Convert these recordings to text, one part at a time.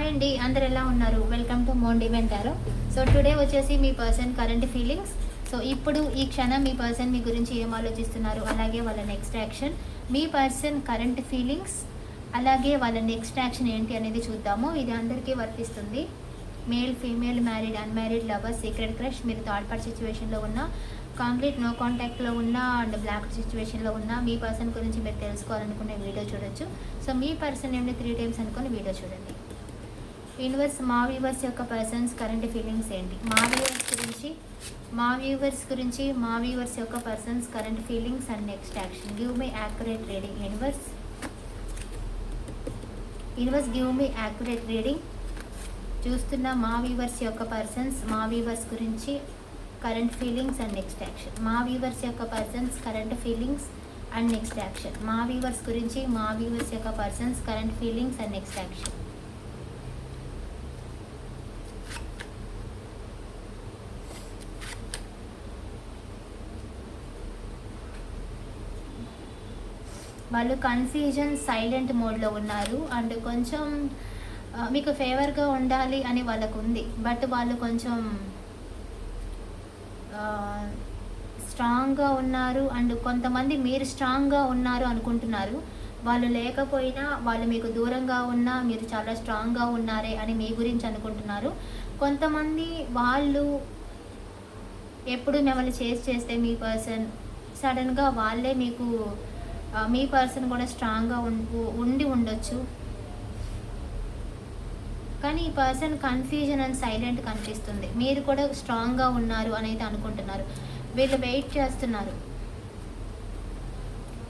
Hi అండి అందరు ఎలా ఉన్నారు? వెల్కమ్ టు మోన్ డివెంటారో సో టుడే వచ్చేసి మీ పర్సన్ కరెంట్ ఫీలింగ్స్ సో ఇప్పుడు ఈ క్షణం మీ పర్సన్ మీ గురించి ఏం ఆలోచిస్తున్నారు? అలాగే వాళ్ళ నెక్స్ట్ యాక్షన్ మీ పర్సన్ కరెంట్ ఫీలింగ్స్ అలాగే వాళ్ళ నెక్స్ట్ యాక్షన్ ఏంటి అనేది చూద్దాము. ఇది అందరికీ వర్తిస్తుంది. Male female married unmarried lover secret crush మీరు థర్డ్ పార్ట్ సిచ్యువేషన్లో ఉన్న కంప్లీట్ నో కాంటాక్ట్లో ఉన్న అండ్ బ్లాక్ సిచ్యువేషన్లో ఉన్న మీ పర్సన్ గురించి మీరు తెలుసుకోవాలనుకునే వీడియో చూడొచ్చు. సో మీ పర్సన్ ఏమి త్రీ టైమ్స్ అనుకుని వీడియో చూడండి. యూనివర్స్ మా వ్యూవర్స్ యొక్క పర్సన్స్ కరెంట్ ఫీలింగ్స్ ఏంటి? మా వ్యూవర్స్ గురించి మా వ్యూవర్స్ గురించి మా వ్యూవర్స్ యొక్క persons current feelings and next action. Give me accurate reading universe universe give me accurate reading చూస్తున్న మా వ్యూవర్స్ యొక్క పర్సన్స్ మా వ్యూవర్స్ గురించి current feelings and next action. మా వ్యూవర్స్ యొక్క persons current feelings and next action. మా viewers గురించి మా వ్యూవర్స్ యొక్క persons current feelings and next action. వాళ్ళు కన్ఫ్యూజన్ సైలెంట్ మోడ్లో ఉన్నారు. అండ్ కొంచెం మీకు ఫేవర్గా ఉండాలి అని వాళ్ళకు ఉంది బట్ వాళ్ళు కొంచెం స్ట్రాంగ్గా ఉన్నారు. అండ్ కొంతమంది మీరు స్ట్రాంగ్గా ఉన్నారు అనుకుంటున్నారు. వాళ్ళు లేకపోయినా వాళ్ళు మీకు దూరంగా ఉన్నా మీరు చాలా స్ట్రాంగ్గా ఉన్నారే అని మీ గురించి అనుకుంటున్నారు. కొంతమంది వాళ్ళు ఎప్పుడు మిమ్మల్ని చేసి చేస్తే మీ పర్సన్ సడన్గా వాళ్ళే మీకు మీ పర్సన్ కూడా స్ట్రాంగ్గా ఉం- ఉండి ఉండొచ్చు. కానీ ఈ పర్సన్ కన్ఫ్యూజన్ అండ్ సైలెంట్ కనిపిస్తుంది. మీరు కూడా స్ట్రాంగ్గా ఉన్నారు అనేది అనుకుంటున్నారు. వీళ్ళు వెయిట్ చేస్తున్నారు.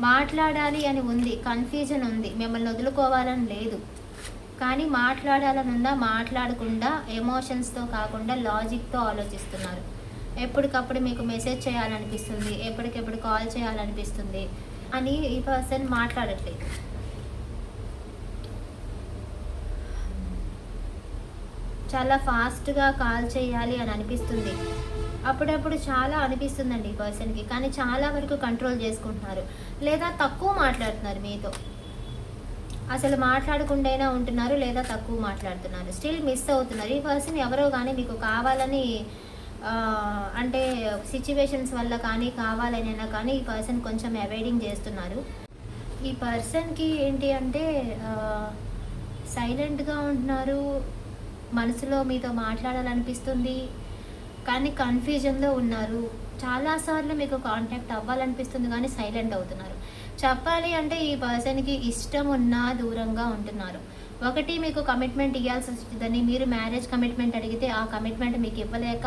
మాట్లాడాలి అని ఉంది. కన్ఫ్యూజన్ ఉంది. మిమ్మల్ని వదులుకోవాలని లేదు. కానీ మాట్లాడాలని ఉందా మాట్లాడకుండా ఎమోషన్స్తో కాకుండా లాజిక్తో ఆలోచిస్తున్నారు. ఎప్పటికప్పుడు మీకు మెసేజ్ చేయాలనిపిస్తుంది. ఎప్పటికెప్పుడు కాల్ చేయాలనిపిస్తుంది. అని ఈ పర్సన్ మాట్లాడట్లేదు. చాలా ఫాస్ట్గా కాల్ చేయాలి అని అనిపిస్తుంది. అప్పుడప్పుడు చాలా అనిపిస్తుందండి ఈ పర్సన్కి కానీ చాలా వరకు కంట్రోల్ చేసుకుంటున్నారు. లేదా తక్కువ మాట్లాడుతున్నారు మీతో. అసలు మాట్లాడకుండానే ఉంటున్నారు లేదా తక్కువ మాట్లాడుతున్నారు. స్టిల్ మిస్ అవుతున్నారు. ఈ పర్సన్ ఎవరో కానీ మీకు కావాలని అంటే సిచ్యువేషన్స్ వల్ల కానీ కావాలనైనా కానీ ఈ పర్సన్ కొంచెం అవాయిడింగ్ చేస్తున్నారు. ఈ పర్సన్కి ఏంటి అంటే సైలెంట్గా ఉంటున్నారు మనసులో మీతో మాట్లాడాలనిపిస్తుంది కానీ కన్ఫ్యూజన్లో ఉన్నారు. చాలాసార్లు మీకు కాంటాక్ట్ అవ్వాలనిపిస్తుంది కానీ సైలెంట్ అవుతున్నారు. చెప్పాలి అంటే ఈ పర్సన్కి ఇష్టం ఉన్నా దూరంగా ఉంటున్నారు. ఒకటి మీకు కమిట్మెంట్ ఇవ్వాల్సి వచ్చిందని మీరు మ్యారేజ్ కమిట్మెంట్ అడిగితే ఆ కమిట్మెంట్ మీకు ఇవ్వలేక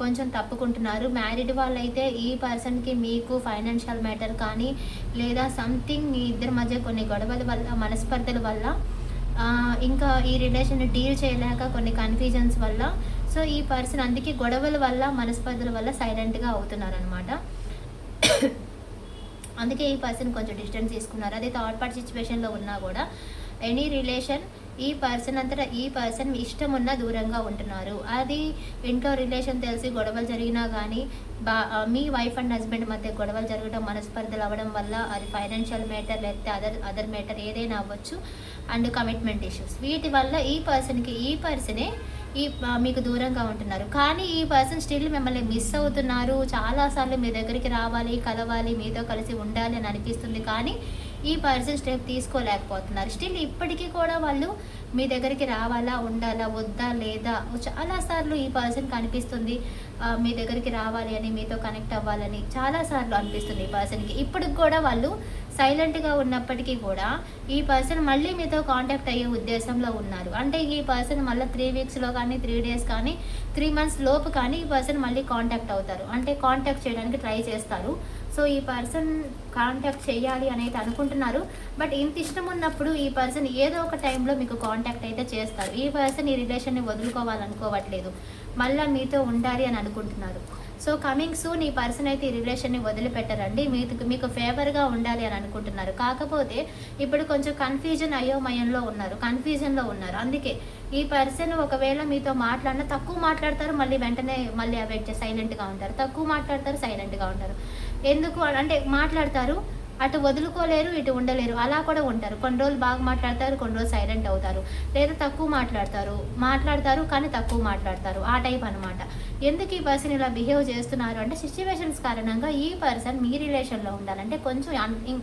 కొంచెం తప్పుకుంటున్నారు. మ్యారీడ్ వాళ్ళైతే ఈ పర్సన్కి మీకు ఫైనాన్షియల్ మ్యాటర్ కానీ లేదా సంథింగ్ మీ ఇద్దరి మధ్య కొన్ని గొడవల వల్ల మనస్పర్ధల వల్ల ఇంకా ఈ రిలేషన్ డీల్ చేయలేక కొన్ని కన్ఫ్యూజన్స్ వల్ల సో ఈ పర్సన్ అందుకే గొడవల వల్ల మనస్పర్ధల వల్ల సైలెంట్గా అవుతున్నారు అనమాట అందుకే ఈ పర్సన్ కొంచెం డిస్టెన్స్ తీసుకున్నారు. అదే థర్డ్ పార్ట్ సిచ్యువేషన్లో ఉన్నా కూడా ఎనీ రిలేషన్ ఈ పర్సన్ అంతటా ఈ పర్సన్ ఇష్టం ఉన్నా దూరంగా ఉంటున్నారు. అది ఇంట్లో రిలేషన్ తెలిసి గొడవలు జరిగినా కానీ బా మీ వైఫ్ అండ్ హస్బెండ్ మధ్య గొడవలు జరగడం మనస్పర్ధలు అవ్వడం వల్ల అది ఫైనాన్షియల్ మేటర్ లేకపోతే అదర్ అదర్ మేటర్ ఏదైనా అవ్వచ్చు. అండ్ కమిట్మెంట్ ఇష్యూస్ వీటి వల్ల ఈ పర్సన్కి ఈ పర్సనే ఈ మీకు దూరంగా ఉంటున్నారు. కానీ ఈ పర్సన్ స్టిల్ మిమ్మల్ని మిస్ అవుతున్నారు. చాలాసార్లు మీ దగ్గరికి రావాలి కలవాలి మీతో కలిసి ఉండాలి అని అనిపిస్తుంది. కానీ ఈ పర్సన్ స్టెప్ తీసుకోలేకపోతున్నారు. స్టిల్ ఇప్పటికీ కూడా వాళ్ళు మీ దగ్గరికి రావాలా ఉండాలా వద్దా లేదా? చాలాసార్లు ఈ పర్సన్ కనిపిస్తుంది మీ దగ్గరికి రావాలి అని మీతో కనెక్ట్ అవ్వాలని చాలాసార్లు అనిపిస్తుంది ఈ పర్సన్కి. ఇప్పటికి కూడా వాళ్ళు సైలెంట్గా ఉన్నప్పటికీ కూడా ఈ పర్సన్ మళ్ళీ మీతో కాంటాక్ట్ అయ్యే ఉద్దేశంలో ఉన్నారు. అంటే ఈ పర్సన్ మళ్ళీ త్రీ వీక్స్లో కానీ త్రీ డేస్ కానీ త్రీ మంత్స్ లోపు కానీ ఈ పర్సన్ మళ్ళీ కాంటాక్ట్ అవుతారు. అంటే కాంటాక్ట్ చేయడానికి ట్రై చేస్తారు. సో ఈ పర్సన్ కాంటాక్ట్ చేయాలి అని అయితే అనుకుంటున్నారు. బట్ ఇంత ఇష్టం ఉన్నప్పుడు ఈ పర్సన్ ఏదో ఒక టైంలో మీకు కాంటాక్ట్ అయితే చేస్తారు. ఈ పర్సన్ ఈ రిలేషన్ని వదులుకోవాలనుకోవట్లేదు. మళ్ళీ మీతో ఉండాలి అని అనుకుంటున్నారు. సో కమింగ్ సూన్ ఈ పర్సన్ అయితే ఈ రిలేషన్ని వదిలిపెట్టరండి. మీకు మీకు ఫేవర్గా ఉండాలి అని అనుకుంటున్నారు. కాకపోతే ఇప్పుడు కొంచెం కన్ఫ్యూజన్ అయోమయంలో ఉన్నారు. కన్ఫ్యూజన్లో ఉన్నారు. అందుకే ఈ పర్సన్ ఒకవేళ మీతో మాట్లాడినా తక్కువ మాట్లాడతారు మళ్ళీ వెంటనే మళ్ళీ అవైట్ సైలెంట్గా ఉంటారు. తక్కువ మాట్లాడతారు సైలెంట్గా ఉంటారు. ఎందుకు అంటే మాట్లాడతారు అటు వదులుకోలేరు ఇటు ఉండలేరు. అలా కూడా ఉంటారు. కొన్ని రోజులు బాగా మాట్లాడతారు కొన్ని రోజులు సైలెంట్ అవుతారు. లేదా తక్కువ మాట్లాడతారు. మాట్లాడతారు కానీ తక్కువ మాట్లాడతారు. ఆ టైప్ అనమాట ఎందుకు ఈ పర్సన్ ఇలా బిహేవ్ చేస్తున్నారు అంటే సిచ్యువేషన్స్ కారణంగా ఈ పర్సన్ మీ రిలేషన్లో ఉండాలంటే కొంచెం అన్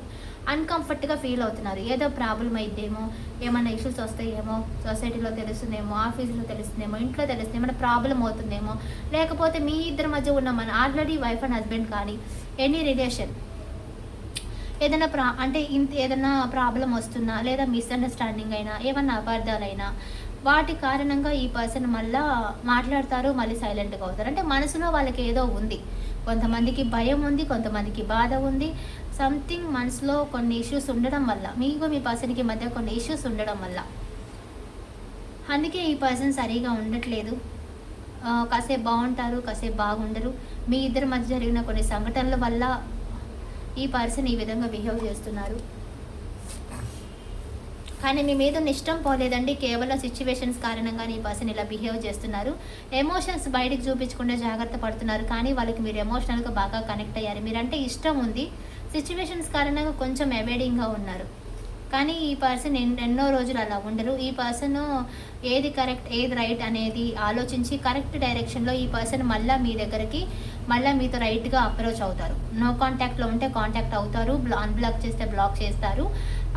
అన్కంఫర్ట్గా ఫీల్ అవుతున్నారు. ఏదో ప్రాబ్లం అయిద్దేమో ఏమైనా ఇష్యూస్ వస్తాయేమో సొసైటీలో తెలుస్తుందేమో ఆఫీస్లో తెలుస్తుందేమో ఇంట్లో తెలుస్తుంది ఏమైనా ప్రాబ్లం అవుతుందేమో లేకపోతే మీ ఇద్దరి మధ్య ఉన్న మన ఆల్రెడీ వైఫ్ అండ్ హస్బెండ్ కానీ ఎనీ రిలేషన్ ఏదైనా ప్రా అంటే ఇంత ఏదైనా ప్రాబ్లం వస్తున్నా లేదా మిస్అండర్స్టాండింగ్ అయినా ఏమన్నా అపార్థాలైనా వాటి కారణంగా ఈ పర్సన్ మళ్ళా మాట్లాడతారు మళ్ళీ సైలెంట్గా అవుతారు. అంటే మనసులో వాళ్ళకి ఏదో ఉంది. కొంతమందికి భయం ఉంది కొంతమందికి బాధ ఉంది. సంథింగ్ మనసులో కొన్ని ఇష్యూస్ ఉండడం వల్ల మీకు మీ పర్సన్కి మధ్య కొన్ని ఇష్యూస్ ఉండడం వల్ల. అందుకే ఈ పర్సన్ సరిగా ఉండట్లేదు. కాసేపు బాగుంటారు కాసేపు బాగుండరు. మీ ఇద్దరి మధ్య జరిగిన కొన్ని సంఘటనల వల్ల ఈ పర్సన్ ఈ విధంగా బిహేవ్ చేస్తున్నారు. కానీ మీ మీద ఇష్టం పోలేదండి. కేవలం సిచ్యువేషన్స్ కారణంగా ఈ పర్సన్ ఇలా బిహేవ్ చేస్తున్నారు. ఎమోషన్స్ బయటికి చూపించకుండా జాగ్రత్త పడుతున్నారు. కానీ వాళ్ళకి మీరు ఎమోషనల్గా బాగా కనెక్ట్ అయ్యారు. మీరంటే ఇష్టం ఉంది. సిచ్యువేషన్స్ కారణంగా కొంచెం అవాయిడింగ్గా ఉన్నారు. కానీ ఈ పర్సన్ ఎన్నో రోజులు అలా ఉండరు. ఈ పర్సన్ ఏది కరెక్ట్ ఏది రైట్ అనేది ఆలోచించి కరెక్ట్ డైరెక్షన్లో ఈ పర్సన్ మళ్ళీ మీ దగ్గరికి మళ్ళీ మీతో రైట్గా అప్రోచ్ అవుతారు. నో కాంటాక్ట్లో ఉంటే కాంటాక్ట్ అవుతారు. అన్బ్లాక్ చేస్తే బ్లాక్ చేస్తారు.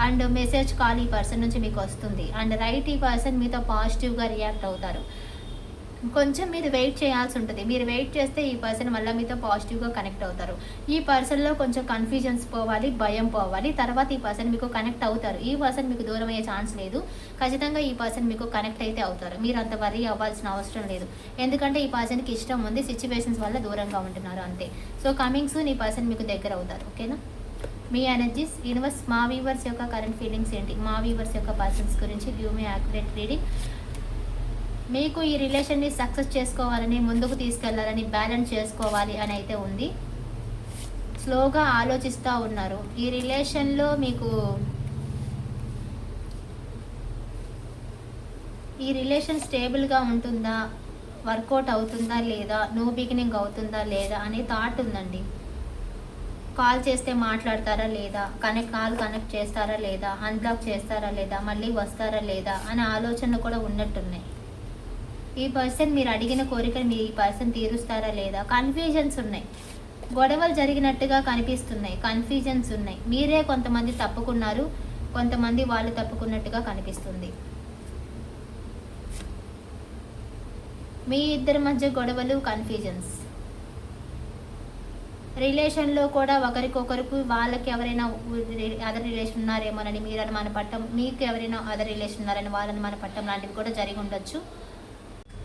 అండ్ మెసేజ్ కాల్ ఈ పర్సన్ నుంచి మీకు వస్తుంది. అండ్ రైట్ ఈ పర్సన్ మీతో పాజిటివ్గా రియాక్ట్ అవుతారు. కొంచెం మీరు వెయిట్ చేయాల్సి ఉంటుంది. మీరు వెయిట్ చేస్తే ఈ పర్సన్ మళ్ళీ మీతో పాజిటివ్గా కనెక్ట్ అవుతారు. ఈ పర్సన్లో కొంచెం కన్ఫ్యూజన్స్ పోవాలి భయం పోవాలి. తర్వాత ఈ పర్సన్ మీకు కనెక్ట్ అవుతారు. ఈ పర్సన్ మీకు దూరం అయ్యే ఛాన్స్ లేదు. ఖచ్చితంగా ఈ పర్సన్ మీకు కనెక్ట్ అయితే అవుతారు. మీరు అంత వరీ అవ్వాల్సిన అవసరం లేదు. ఎందుకంటే ఈ పర్సన్కి ఇష్టం ఉంది సిచ్యువేషన్స్ వల్ల దూరంగా ఉంటున్నారు అంతే. సో కమింగ్ సూన్ ఈ పర్సన్ మీకు దగ్గర అవుతారు. ఓకేనా? మీ ఎనర్జీస్ యూనివర్స్ మా వీవర్స్ యొక్క కరెంట్ ఫీలింగ్స్ ఏంటి? మా వీవర్స్ యొక్క పర్సన్స్ గురించి గివ్ మీ యాక్యురేట్ రీడింగ్. మీకు ఈ రిలేషన్ని సక్సెస్ చేసుకోవాలని ముందుకు తీసుకెళ్ళాలని బ్యాలెన్స్ చేసుకోవాలి అని అయితే ఉంది. స్లోగా ఆలోచిస్తూ ఉన్నారు. ఈ రిలేషన్లో మీకు ఈ రిలేషన్ స్టేబుల్గా ఉంటుందా? వర్కౌట్ అవుతుందా లేదా? నో బిగినింగ్ అవుతుందా లేదా అనే థాట్ ఉందండి. కాల్ చేస్తే మాట్లాడతారా లేదా? కనెక్ట్ కాల్ కనెక్ట్ చేస్తారా లేదా? అన్బ్లాక్ చేస్తారా లేదా? మళ్ళీ వస్తారా లేదా? అనే ఆలోచనలు కూడా ఉన్నట్టున్నాయి. ఈ పర్సన్ మీరు అడిగిన కోరికను మీ ఈ పర్సన్ తీరుస్తారా లేదా? కన్ఫ్యూజన్స్ ఉన్నాయి. గొడవలు జరిగినట్టుగా కనిపిస్తున్నాయి. కన్ఫ్యూజన్స్ ఉన్నాయి. మీరే కొంతమంది తప్పుకున్నారు. కొంతమంది వాళ్ళు తప్పుకున్నట్టుగా కనిపిస్తుంది. మీ ఇద్దరి మధ్య గొడవలు కన్ఫ్యూజన్స్ రిలేషన్లో కూడా ఒకరికొకరికి వాళ్ళకి ఎవరైనా అదర్ రిలేషన్ ఉన్నారేమోనని మీరు అనుమానపడటం మీకు ఎవరైనా అదర్ రిలేషన్ ఉన్నారని వాళ్ళని అనుమానపడటం లాంటివి కూడా జరిగి ఉండొచ్చు.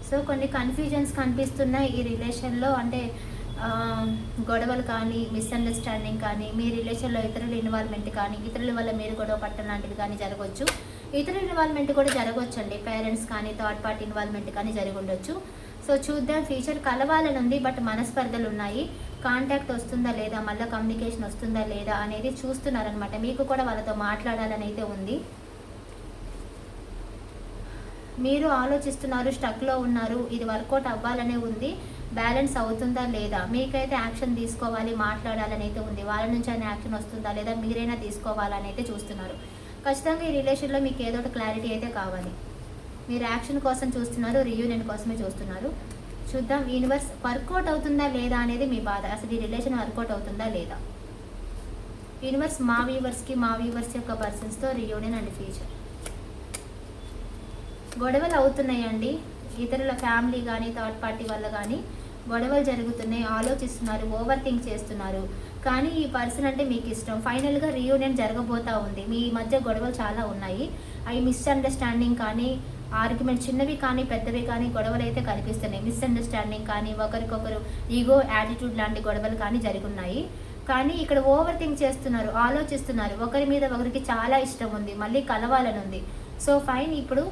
సో కొన్ని కన్ఫ్యూజన్స్ కనిపిస్తున్నాయి ఈ రిలేషన్లో అంటే గొడవలు కానీ మిస్అండర్స్టాండింగ్ కానీ మీ రిలేషన్లో ఇతరుల ఇన్వాల్వ్మెంట్ కానీ ఇతరుల వల్ల మీరు గొడవ పట్టడం లాంటివి కానీ జరగవచ్చు ఇతరుల ఇన్వాల్వ్మెంట్ కూడా జరగవచ్చు అండి పేరెంట్స్ కానీ థర్డ్ పార్టీ ఇన్వాల్వ్మెంట్ కానీ జరిగి ఉండొచ్చు సో చూద్దాం. ఫ్యూచర్ కలవాలని ఉంది బట్ మనస్పర్ధలు ఉన్నాయి. కాంటాక్ట్ వస్తుందా లేదా? మళ్ళీ కమ్యూనికేషన్ వస్తుందా లేదా? అనేది చూస్తున్నారనమాట మీకు కూడా వాళ్ళతో మాట్లాడాలని అయితే ఉంది. మీరు ఆలోచిస్తున్నారు స్టక్లో ఉన్నారు ఇది వర్కౌట్ అవ్వాలనే ఉంది బ్యాలెన్స్ అవుతుందా లేదా? మీకైతే యాక్షన్ తీసుకోవాలి మాట్లాడాలని అయితే ఉంది. వాళ్ళ నుంచి అయినా యాక్షన్ వస్తుందా లేదా మీరైనా తీసుకోవాలని అయితే చూస్తున్నారు. ఖచ్చితంగా ఈ రిలేషన్లో మీకు ఏదో ఒక క్లారిటీ అయితే కావాలి. మీరు యాక్షన్ కోసం చూస్తున్నారు రియూనియన్ కోసమే చూస్తున్నారు. చూద్దాం యూనివర్స్ వర్కౌట్ అవుతుందా లేదా అనేది మీ బాధ. అసలు ఈ రిలేషన్ వర్కౌట్ అవుతుందా లేదా? యూనివర్స్ మా వ్యూవర్స్కి మా వ్యూవర్స్ యొక్క పర్సన్స్తో రియూనియన్ అండ్ ఫ్యూచర్ గొడవలు అవుతున్నాయండి. ఇతరుల ఫ్యామిలీ కానీ థర్డ్ పార్టీ వల్ల కానీ గొడవలు జరుగుతున్నాయి. ఆలోచిస్తున్నారు ఓవర్ థింక్ చేస్తున్నారు. కానీ ఈ పర్సన్ అంటే మీకు ఇష్టం. ఫైనల్గా రీయూనియన్ జరగబోతా ఉంది. మీ మధ్య గొడవలు చాలా ఉన్నాయి. అవి మిస్అండర్స్టాండింగ్ కానీ ఆర్గ్యుమెంట్ చిన్నవి కానీ పెద్దవి కానీ గొడవలు అయితే కనిపిస్తున్నాయి. మిస్అండర్స్టాండింగ్ కానీ ఒకరికొకరు ఈగో యాటిట్యూడ్ లాంటి గొడవలు కానీ జరుగున్నాయి. కానీ ఇక్కడ ఓవర్ థింక్ చేస్తున్నారు ఆలోచిస్తున్నారు. ఒకరి మీద ఒకరికి చాలా ఇష్టం ఉంది. మళ్ళీ కలవాలని ఉంది సో ఫైన్. ఇప్పుడు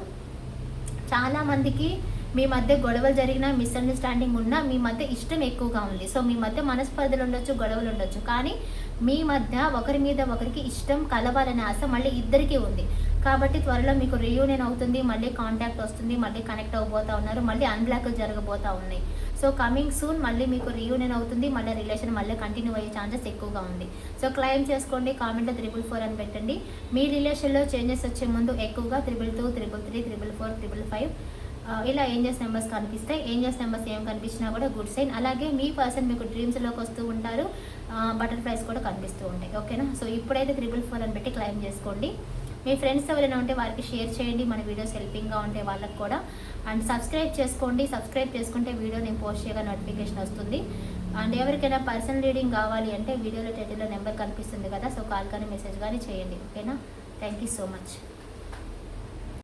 చాలా మందికి మీ మధ్య గొడవలు జరిగినా మిస్అండర్స్టాండింగ్ ఉన్నా మీ మధ్య ఇష్టం ఎక్కువగా ఉంది. సో మీ మధ్య మనస్పర్ధలు ఉండొచ్చు గొడవలు ఉండొచ్చు. కానీ మీ మధ్య ఒకరి మీద ఒకరికి ఇష్టం కలవాలనే ఆశ మళ్ళీ ఇద్దరికీ ఉంది. కాబట్టి త్వరలో మీకు రియూనియన్ అవుతుంది మళ్ళీ కాంటాక్ట్ వస్తుంది మళ్ళీ కనెక్ట్ అవ్వబోతా ఉన్నారు మళ్ళీ అన్బ్లాక్ జరగబోతా ఉన్నాయి. సో కమింగ్ సూన్ మళ్ళీ మీకు రీయూనియన్ అవుతుంది. మళ్ళీ రిలేషన్ మళ్ళీ కంటిన్యూ అయ్యే ఛాన్సెస్ ఎక్కువగా ఉంది. సో క్లైమ్ చేసుకోండి కామెంట్లో త్రిబుల్ ఫోర్ అని పెట్టండి. మీ రిలేషన్లో చేంజెస్ వచ్చే ముందు ఎక్కువగా triple two triple three triple four triple five ఇలా ఏంజెస్ నెంబర్స్ కనిపిస్తాయి. ఏంజెస్ నెంబర్స్ ఏం కనిపించినా కూడా గుడ్ సైన్ అలాగే మీ పర్సన్ మీకు డ్రీమ్స్లోకి వస్తూ ఉంటారు. బటర్ఫ్లైస్ కూడా కనిపిస్తూ ఉంటాయి. ఓకేనా సో ఇప్పుడైతే త్రిబుల్ ఫోర్ అని పెట్టి క్లైమ్ చేసుకోండి. మీ ఫ్రెండ్స్ ఎవరైనా ఉంటే వారికి షేర్ చేయండి. మన వీడియోస్ హెల్పింగ్గా ఉంటే వాళ్ళకి కూడా. అండ్ సబ్స్క్రైబ్ చేసుకోండి. సబ్స్క్రైబ్ చేసుకుంటే వీడియో నేను పోస్ట్ చేయగా నోటిఫికేషన్ వస్తుంది. అండ్ ఎవరికైనా పర్సనల్ రీడింగ్ కావాలి అంటే వీడియోలో టైటిల్లో నెంబర్ కనిపిస్తుంది కదా సో కాల్ కానీ మెసేజ్ కానీ చేయండి. ఓకేనా థ్యాంక్ యూ సో మచ్